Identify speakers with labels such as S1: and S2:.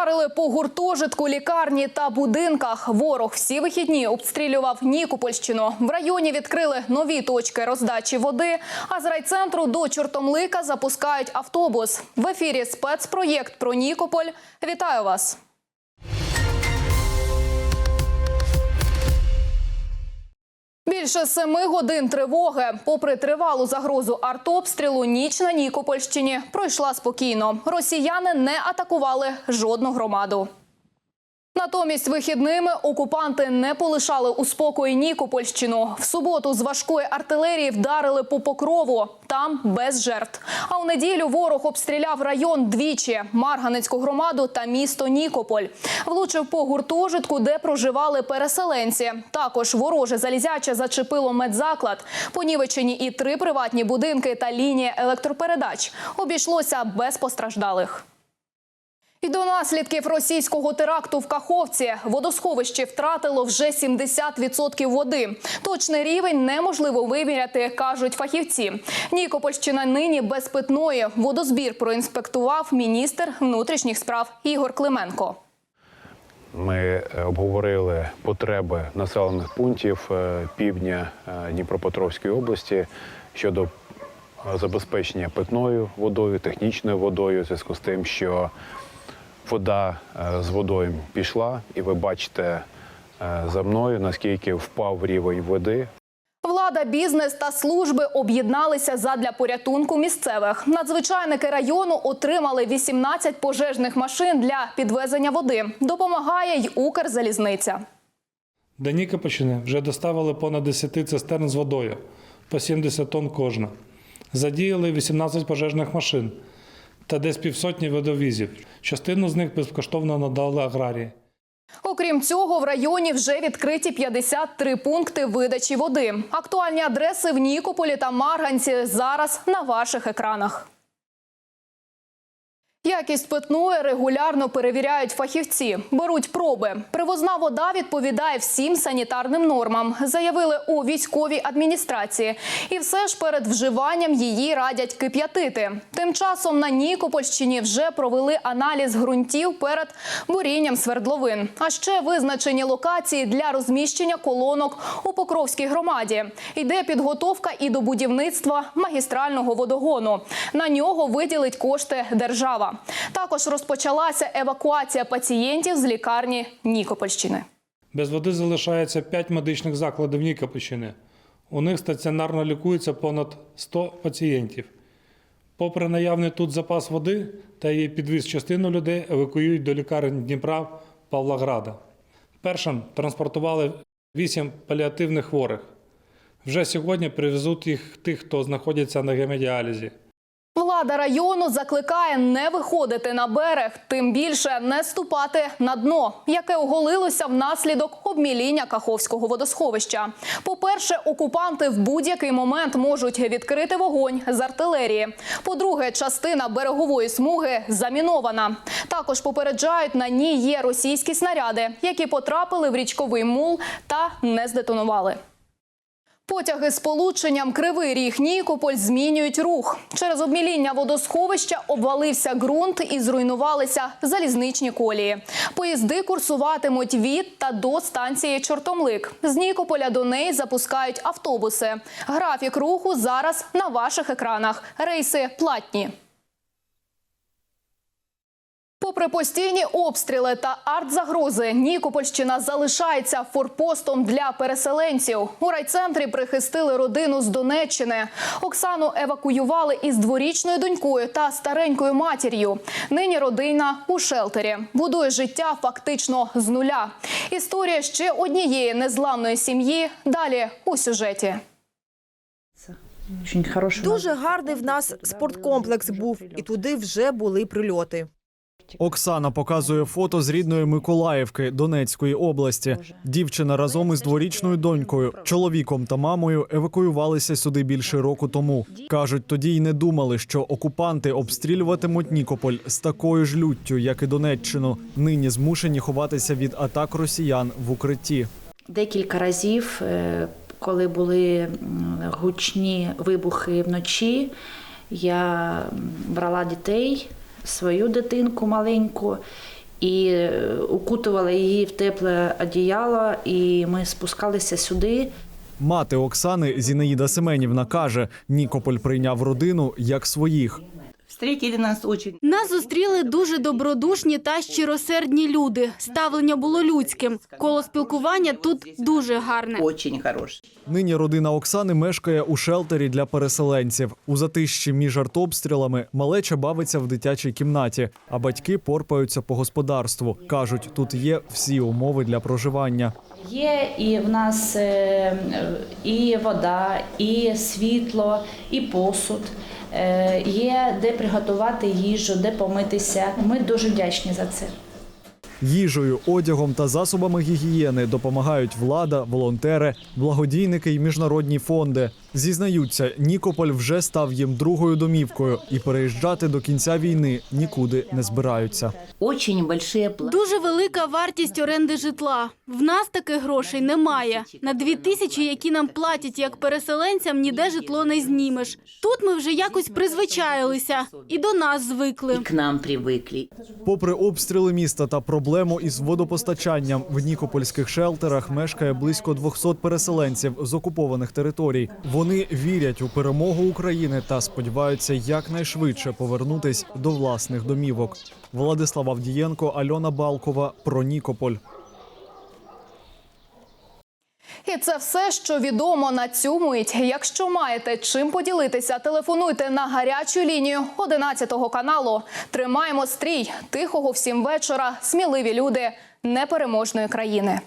S1: Вдарили по гуртожитку, лікарні та будинках. Ворог всі вихідні обстрілював Нікопольщину. В районі відкрили нові точки роздачі води. А з райцентру до Чортомлика запускають автобус. В ефірі спецпроєкт про Нікополь. Вітаю вас. Більше семи годин тривоги. Попри тривалу загрозу артобстрілу, ніч на Нікопольщині пройшла спокійно. Росіяни не атакували жодну громаду. Натомість вихідними окупанти не полишали у спокої Нікопольщину. В суботу з важкої артилерії вдарили по покрову. Там без жертв. А у неділю ворог обстріляв район двічі – Марганецьку громаду та місто Нікополь. Влучив по гуртожитку, де проживали переселенці. Також вороже залізяче зачепило медзаклад. Понівечені і три приватні будинки та лінія електропередач. Обійшлося без постраждалих. І до наслідків російського теракту в Каховці водосховище втратило вже 70% води. Точний рівень неможливо виміряти, кажуть фахівці. Нікопольщина нині без питної. Водозбір проінспектував міністр внутрішніх справ Ігор Клименко.
S2: Ми обговорили потреби населених пунктів е, півдня е, Дніпропетровської області щодо е, забезпечення питною водою, технічною водою, в зв'язку з тим, що вода е, з водою пішла, і ви бачите е, за мною, наскільки впав рівень води.
S1: Влада, бізнес та служби об'єдналися задля порятунку місцевих. Надзвичайники району отримали 18 пожежних машин для підвезення води. Допомагає й Укрзалізниця.
S3: До Нікопольщини вже доставили понад 10 цистерн з водою по 70 тонн кожна. Задіяли 18 пожежних машин та десь півсотні видовізів. Частину з них безкоштовно надали аграрії.
S1: Окрім цього, в районі вже відкриті 53 пункти видачі води. Актуальні адреси в Нікополі та Марганці зараз на ваших екранах. Якість питної регулярно перевіряють фахівці, беруть проби. Привозна вода відповідає всім санітарним нормам, заявили у військовій адміністрації. І все ж перед вживанням її радять кип'ятити. Тим часом на Нікопольщині вже провели аналіз ґрунтів перед бурінням свердловин. А ще визначені локації для розміщення колонок у Покровській громаді. Йде підготовка і до будівництва магістрального водогону. На нього виділить кошти держава. Також розпочалася евакуація пацієнтів з лікарні Нікопольщини.
S3: Без води залишається 5 медичних закладів Нікопольщини. У них стаціонарно лікується понад 100 пацієнтів. Попри наявний тут запас води та її підвіз частину людей евакуюють до лікарень Дніпра Павлограда. Першим транспортували 8 паліативних хворих. Вже сьогодні привезуть їх тих, хто знаходиться на гемодіалізі.
S1: Влада району закликає не виходити на берег, тим більше не ступати на дно, яке оголилося внаслідок обміління Каховського водосховища. По-перше, окупанти в будь-який момент можуть відкрити вогонь з артилерії. По-друге, частина берегової смуги замінована. Також попереджають, на ній є російські снаряди, які потрапили в річковий мул та не здетонували. Потяги з полученням Кривий Ріг Нікополь змінюють рух. Через обміління водосховища обвалився ґрунт і зруйнувалися залізничні колії. Поїзди курсуватимуть від та до станції Чортомлик. З Нікополя до неї запускають автобуси. Графік руху зараз на ваших екранах. Рейси платні. Попри постійні обстріли та артзагрози, Нікопольщина залишається форпостом для переселенців. У райцентрі прихистили родину з Донеччини. Оксану евакуювали із дворічною донькою та старенькою матір'ю. Нині родина у шелтері. Будує життя фактично з нуля. Історія ще однієї незламної сім'ї. Далі у сюжеті.
S4: Дуже гарний в нас спорткомплекс був, і туди вже були прильоти.
S5: Оксана показує фото з рідної Миколаївки Донецької області. Дівчина разом із дворічною донькою, чоловіком та мамою евакуювалися сюди більше року тому. кажуть, тоді й не думали, що окупанти обстрілюватимуть Нікополь з такою ж люттю, як і Донеччину. Нині змушені ховатися від атак росіян в укритті.
S6: Декілька разів, е, коли були гучні вибухи вночі, я брала дітей, свою дитинку маленьку і е, укутувала її в тепле одіяло, і ми спускалися сюди.
S5: Мати Оксани Зінаїда Семенівна каже: Нікополь прийняв родину як своїх.
S7: Встретили нас очень
S8: Нас зустріли дуже добродушні та щиросердні люди. Ставлення було людським. Коло спілкування тут дуже гарне.
S7: очень хорошие.
S5: Нині родина Оксани мешкає у шелтері для переселенців. У затищі між артобстрілами малеча бавиться в дитячій кімнаті, а батьки порпаються по господарству. кажуть, тут є всі умови для проживання.
S6: Є і в нас е, і вода, і світло, і посуд. Е, Є де приготувати їжу, де помитися. Ми дуже вдячні за це.
S5: Їжею, одягом та засобами гігієни допомагають влада, волонтери, благодійники й міжнародні фонди. Зізнаються, Нікополь вже став їм другою домівкою, і переїжджати до кінця війни нікуди не збираються.
S7: Очень большие планы.
S8: Дуже велика вартість оренди житла. В нас таких грошей немає. На дві тисячі, які нам платять як переселенцям, ніде житло не знімеш. Тут ми вже якось призвичаїлися і до нас звикли.
S7: к нам привыкли.
S5: Попри обстріли міста та проблему із водопостачанням, в нікопольських шелтерах мешкає близько 200 переселенців з окупованих територій. Вони вірять у перемогу України та сподіваються якнайшвидше повернутись до власних домівок. Владислав Авдієнко, Альона Балкова про Нікополь.
S1: І це все, що відомо на цю мить. Якщо маєте чим поділитися, телефонуйте на гарячу лінію 11 каналу. Тримаємо стрій тихого всім вечора. Сміливі люди непереможної країни.